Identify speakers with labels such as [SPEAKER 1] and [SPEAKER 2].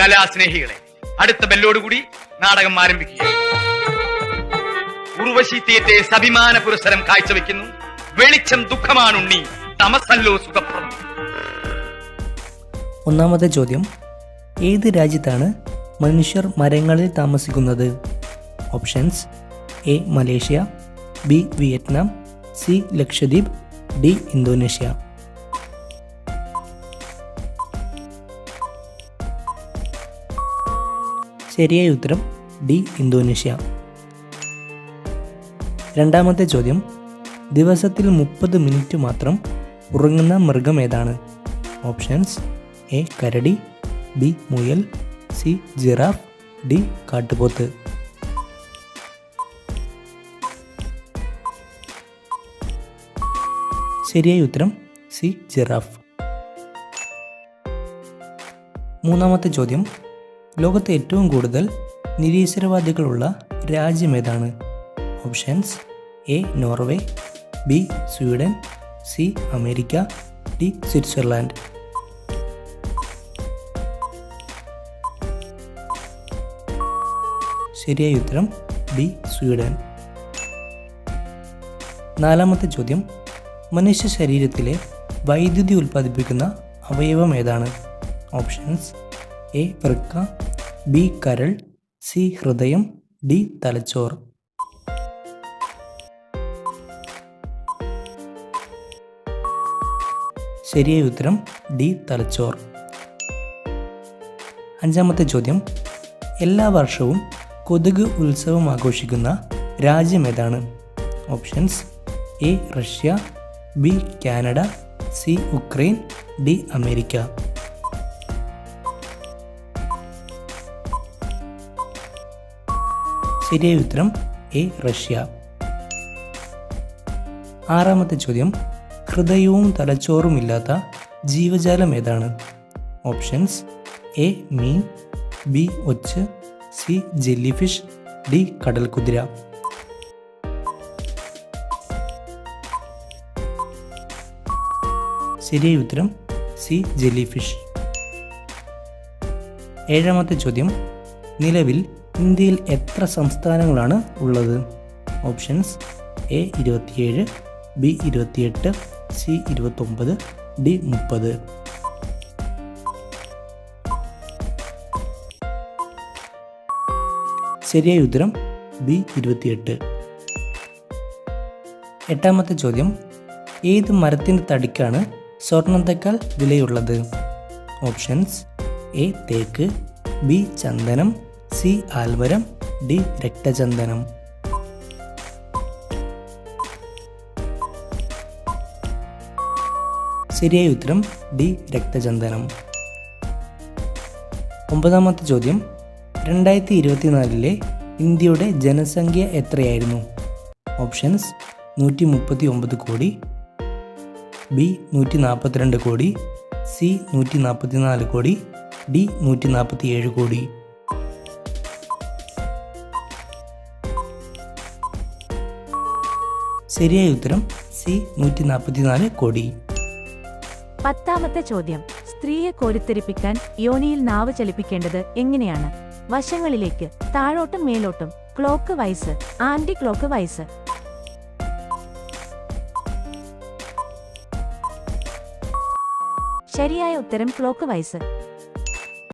[SPEAKER 1] കലാസ്നേഹികളെ അടുത്ത ബെല്ലോടുകൂടി നാടകം ആരംഭിക്കുകയാണ് ഉർവശി തീയറ്റെ സഭിമാന പുരസ്സരം കാഴ്ചവെക്കുന്നു. വെളിച്ചം ദുഃഖമാണുണ്ണി തമസല്ലോ സുഖപ്രദം.
[SPEAKER 2] ഒന്നാമത്തെ ചോദ്യം ഏത് രാജ്യത്താണ് മനുഷ്യർ മരങ്ങളിൽ താമസിക്കുന്നത്? Options A Malaysia B Vietnam C Lakshadweep D Indonesia. ശരിയായ ഉത്തരം ഡി ഇന്തോനേഷ്യ. രണ്ടാമത്തെ ചോദ്യം ദിവസത്തിൽ മുപ്പത് മിനിറ്റ് മാത്രം ഉറങ്ങുന്ന മൃഗം ഏതാണ്? ഓപ്ഷൻസ് എ കരടി ബി മുയൽ സി ജിറാഫ് ഡി കാട്ടുപോത്ത്. ശരിയായ ഉത്തരം സി ജിറാഫ്. മൂന്നാമത്തെ ചോദ്യം ലോകത്തെ ഏറ്റവും കൂടുതൽ നിരീശ്വരവാദികളുള്ള രാജ്യം ഏതാണ്? Options A Norway B Sweden C America D Switzerland. ശരിയായ ഉത്തരം ബി സ്വീഡൻ. നാലാമത്തെ ചോദ്യം മനുഷ്യ ശരീരത്തിലെ വൈദ്യുതി ഉൽപ്പാദിപ്പിക്കുന്ന അവയവം ഏതാണ്? ഓപ്ഷൻസ് എ വൃക്ക ബി കരൾ സി ഹൃദയം ഡി തലച്ചോർ. ശരിയായ ഉത്തരം ഡി തലച്ചോർ. അഞ്ചാമത്തെ ചോദ്യം. എല്ലാ വർഷവും കൊതുക് ഉത്സവം ആഘോഷിക്കുന്ന രാജ്യം ഏതാണ്? Options A Russia B Canada C Ukraine D America. ശരിയായ ഉത്തരം എ റഷ്യ. ആറാമത്തെ ചോദ്യം ഹൃദയവും തലച്ചോറും ഇല്ലാത്ത ജീവജാലം ഏതാണ്? ഓപ്ഷൻസ് എ മീൻ ബി ഒച്ച് സി ജെല്ലി ഫിഷ് ഡി കടൽ കുതിര ശരിയായ ഉത്തരം സി ജെല്ലി ഫിഷ് ഏഴാമത്തെ ചോദ്യം നിലവിൽ ഇന്ത്യയിൽ എത്ര സംസ്ഥാനങ്ങളാണ് ഉള്ളത്? ഓപ്ഷൻസ് എ ഇരുപത്തിയേഴ് ബി ഇരുപത്തിയെട്ട് സി ഇരുപത്തൊമ്പത് ഡി മുപ്പത്. ശരിയായ ഉത്തരം ബി ഇരുപത്തിയെട്ട്. എട്ടാമത്തെ ചോദ്യം ഏത് മരത്തിന്റെ തടിക്കാണ് സ്വർണത്തേക്കാൾ വിലയുള്ളത്? ഓപ്ഷൻസ് എ തേക്ക് ബി ചന്ദനം സി ആൽമരം ഡി രക്തചന്ദനം. ശരിയായ ഉത്തരം ഡി രക്തചന്ദനം. ഒമ്പതാമത്തെ ചോദ്യം. രണ്ടായിരത്തി ഇരുപത്തിനാലിലെ ഇന്ത്യയുടെ ജനസംഖ്യ എത്രയായിരുന്നു? ഓപ്ഷൻസ് നൂറ്റി മുപ്പത്തി ഒമ്പത് കോടി. ബി നൂറ്റി നാൽപ്പത്തിരണ്ട് കോടി. സി നൂറ്റി നാൽപ്പത്തിനാല് കോടി. ഡി നൂറ്റി നാൽപ്പത്തി ഏഴ് കോടി. ശരിയായ ഉത്തരം സി നൂറ്റി നാൽപ്പത്തിനാല് കോടി.
[SPEAKER 3] പത്താമത്തെ ചോദ്യം. സ്ത്രീയെ കോരിത്തെരിപ്പിക്കാൻ യോനിയിൽ നാവ് ചലിപ്പിക്കേണ്ടത് എങ്ങനെയാണ്? വശങ്ങളിലേക്ക് താഴോട്ടും മേലോട്ടും clockwise anticlockwise. ശരിയായ ഉത്തരം ക്ലോക്ക് വൈസ്.